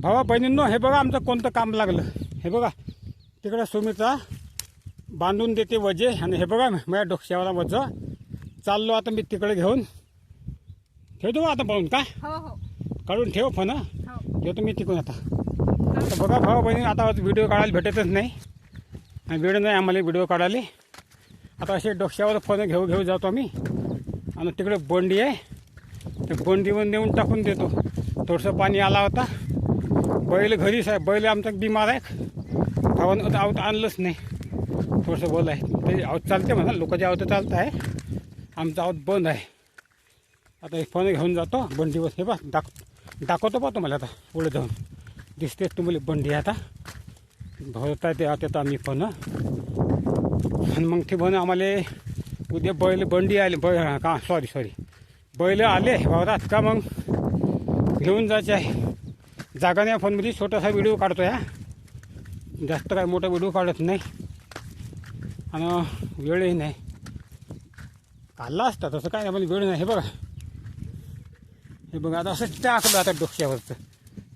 भावा बहिणींनो हे बघा आमचं कोणतं काम लागलं. हे बघा तिकडे सुमित्रा बांधून देते वजे आणि हे बघा माझ्या डोक्यावाला वज. चाललो आता मी तिकडे घेऊन. ठेवतो आता पाहून का? हो हो. काढून ठेव फोन हं. हो. मी तिकडून आता. आता बघा भाऊ बहिणी आता व्हिडिओ काढायला भेटतच नाही. आणि वेळ नाही आम्हाला व्हिडिओ काढायला. आता असे डोक्यावर फोन घेऊ घेऊ जातो आम्ही. आणि तिकडे बोंडी आहे. त्या बोंडीवर नेऊन टाकून देतो. थोडंसं पाणी आला होता. बैल घरीच आहे बैल आमचा बिमार आहे. धावून आवत आणलंच नाही. थोडंसं बोल आहे. ते आवत चालते म्हणा. लोकांच्या आवत चालत आहे. आमचं आवत बंद आहे. आता हे फोन घेऊन जातो. बंडीवर हे बा. दाख दाखवतो बा तुम्हाला आता. पुढे जाऊन. दिसते तुम्हाला बंडी आता. भरता ते आता आम्ही फोन आणि मग ते म्हण आम्हाला उद्या बैल बंडी आले. बै का सॉरी सॉरी बैल आले. वावरात. का मग? घेऊन जायचे आहे. जागा नाही फोनमध्ये म्हणजे छोटासा व्हिडिओ काढतो या जास्त काय मोठा व्हिडिओ काढत नाही. आणि वेळही नाही. काढला असता तसं काय नाही पण वेळ नाही. हे बघा. हे बघा आता असं टाकलं आता डोक्यावरचं.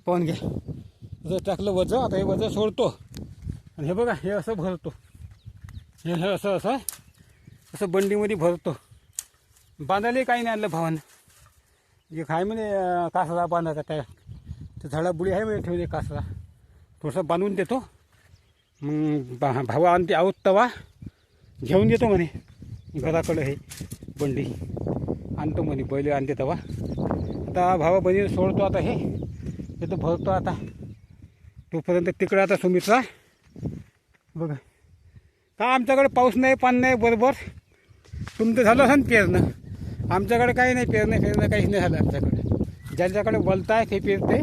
पाहून घे असं टाकलं वजं आता हे वजं सोडतो. आणि हे बघा हे असं भरतो. हे हे असं असं असं बंडीमध्ये भरतो. बांधायला काही नाही आणलं भावानं. जे काय म्हणे अं, कासरा बांधायचा त्या तर झाडा बुडी आहे म्हणे ठेवले कासला थोडंसं बांधून देतो. मग बा भावा आणते आहोत तवा. घेऊन देतो म्हणे. घराकडं हे बंडी आणतो म्हणे बैल आणते तवा. आता भावा बहिणी सोडतो आता हे. ते तर भरतो आता. तोपर्यंत तिकडं आता सुमित्रा बघा. का आमच्याकडे पाऊस नाही पान नाही बरोबर. तुमचं झालं असं पेरणं. आमच्याकडे काही नाही पेरणं फेरणं काहीच नाही झालं आमच्याकडे. ज्यांच्याकडे बोलताय ते पेरते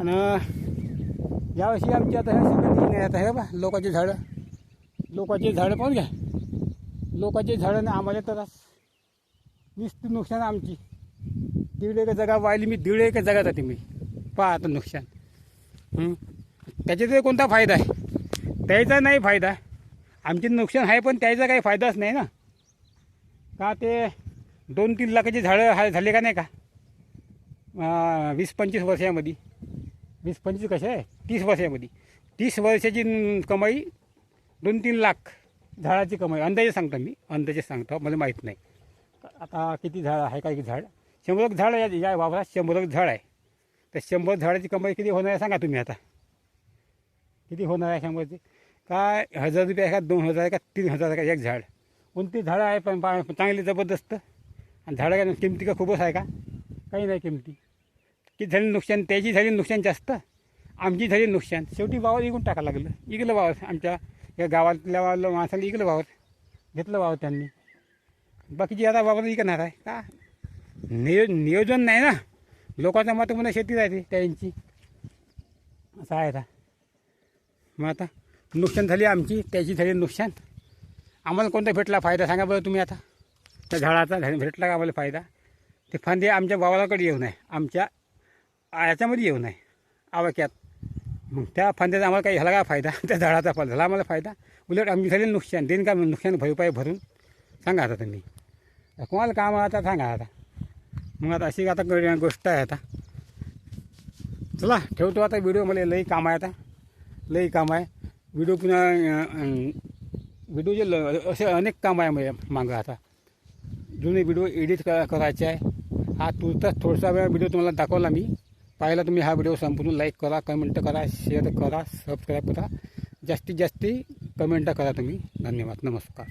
आणि यावर्षी आमची आता हे सगळं नाही आता हे बा लोकांची झाडं. लोकांची झाडं पाहून घ्या. लोकांची झाडं नाही आम्हाला तर नुसती नुकसान आमची. दीड एक जागा वाहिली मी दीड एक जागा जाते मी. पहा आता नुकसान. हं. त्याच्यात कोणता फायदा आहे? त्याचा नाही फायदा. आमचे नुकसान आहे पण त्याचा काही फायदाच नाही ना. का ते दोन तीन लाखाची झाडं हा झाले का नाही का? वीस पंचवीस वर्षामध्ये. वीस पंचवीस कसे आहे? तीस वर्षामध्ये. तीस वर्षाची कमाई दोन तीन लाख झाडाची कमाई. अंदाजे सांगतो मी. अंदाजे सांगतो. मला माहीत नाही. आता किती झाड आहे काय झाड? शंभर झाड आहे या वावरात शंभर झाड आहे. तर शंभर झाडाची कमाई किती होणार आहे सांगा तुम्ही आता. किती होणार आहे शंभरची? काय हजार रुपये आहे का दोन हजार आहे का तीन हजार आहे का एक झाड? कोणती झाडं आहे पण चांगली जबरदस्त? आणि झाडं काय किमती का खूपच आहे का? काही नाही किमती. की झाली नुकसान त्याची झाली नुकसान जास्त. आमची झाली नुकसान. शेवटी वावर इकून टाकायला लागलं. इकलं वावर आमच्या या गावातल्या माणसाला इकलं वावर. घेतलं वावर त्यांनी. बाकीची आता वावर इकणार आहे. का? नियो नियोजन नाही ना. लोकांचं मत म्हणा शेती राहते त्यांची. असं आहे आता. मग आता नुकसान झाली आमची त्याची झाली नुकसान. आम्हाला कोणता भेटला फायदा? सांगा बरं तुम्ही आता. त्या झाडाचा भेटला का आम्हाला फायदा? ते फांदे आमच्या वावराकडे येऊ नये. आमच्या याच्यामध्ये येऊ नये. आवाक्यात. मग त्या फांद्याचा आम्हाला काही झाला का फायदा? त्या झाडाचा फळ झाला आम्हाला फायदा? उलट आम्ही झाले नुकसान. देईन का नुकसान? भरपाई भरून. सांगा आता तुम्ही. कोणाला काम आहे आता? सांगा आता. मग आता अशी आता गोष्ट आहे आता. चला ठेवतो आता व्हिडिओ. मला लई काम आहे आता. लई काम आहे. व्हिडिओ पुन्हा व्हिडिओचे ल असे अनेक काम आहे म्हणजे मागं आता. जुने व्हिडिओ एडिट करा करायचे आहे. हा तुरताच थोडासा वेळ व्हिडिओ तुम्हाला दाखवला मी. पाहिला तुम्ही हा व्हिडिओ संपूर्ण लाईक करा कमेंट करा शेअर करा सबस्क्राईब करा. जास्तीत जास्ती कमेंट करा तुम्ही. धन्यवाद. नमस्कार.